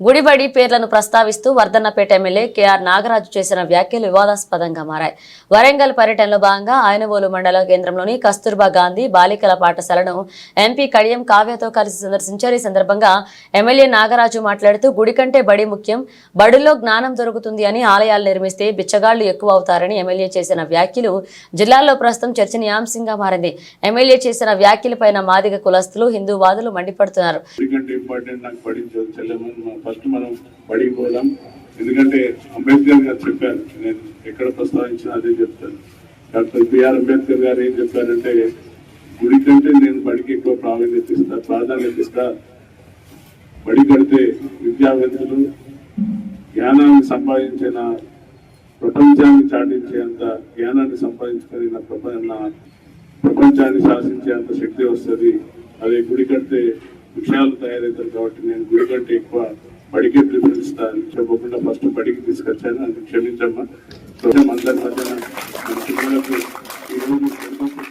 గుడిబడి పేర్లను ప్రస్తావిస్తూ Wardhannapet MLA KR Nagaraju చేసిన వ్యాఖ్యలు వివాదాస్పదంగా మారాయి. వరంగల్ పర్యటనలో భాగంగా ఆయనవోలు మండల కేంద్రంలోని కస్తూర్బా గాంధీ బాలికల పాఠశాలను ఎంపీ కడియం కావ్యతో కలిసి సందర్శించారు. ఈ సందర్భంగా ఎమ్మెల్యే నాగరాజు మాట్లాడుతూ గుడి కంటే బడి ముఖ్యం. బడుల్లో జ్ఞానం దొరుకుతుంది అని ఆలయాలు నిర్మిస్తే బిచ్చగాళ్ళు ఎక్కువ అవుతారని ఎమ్మెల్యే చేసిన వ్యాఖ్యలు జిల్లాలో ప్రస్తుతం చర్చనీయాంశంగా మారింది. ఎమ్మెల్యే చేసిన వ్యాఖ్యలపైన మాదిగ కులస్తులు హిందూవాదులు మండిపడుతున్నారు. ఫస్ట్ మనం బడికి పోదాం. ఎందుకంటే అంబేద్కర్ గారు చెప్పారు నేను ఎక్కడ ప్రస్తావించినా అదే చెప్తాను. డాక్టర్ బిఆర్ అంబేద్కర్ గారు ఏం చెప్పారంటే గుడి కంటే నేను బడికి ఎక్కువ ప్రాధాన్యత ఇస్తా ప్రాధాన్యత ఇస్తా. బడి కడితే విద్యావేత్తలు జ్ఞానాన్ని సంపాదించిన ప్రపంచాన్ని చాటించేంత జ్ఞానాన్ని సంపాదించుకొని నా ప్రపంచ ప్రపంచాన్ని ప్రపంచాన్ని శాసించేంత శక్తి వస్తుంది. అదే గుడి కడితే విషయాలు తయారవుతారు కాబట్టి నేను గుడి కంటే ఎక్కువ బడికి ప్రిఫరెన్స్ ఇస్తా అని చెప్పకుండా ఫస్ట్ బడికి తీసుకొచ్చాను అందుకు క్షమించమ్మా. అందరి మధ్యన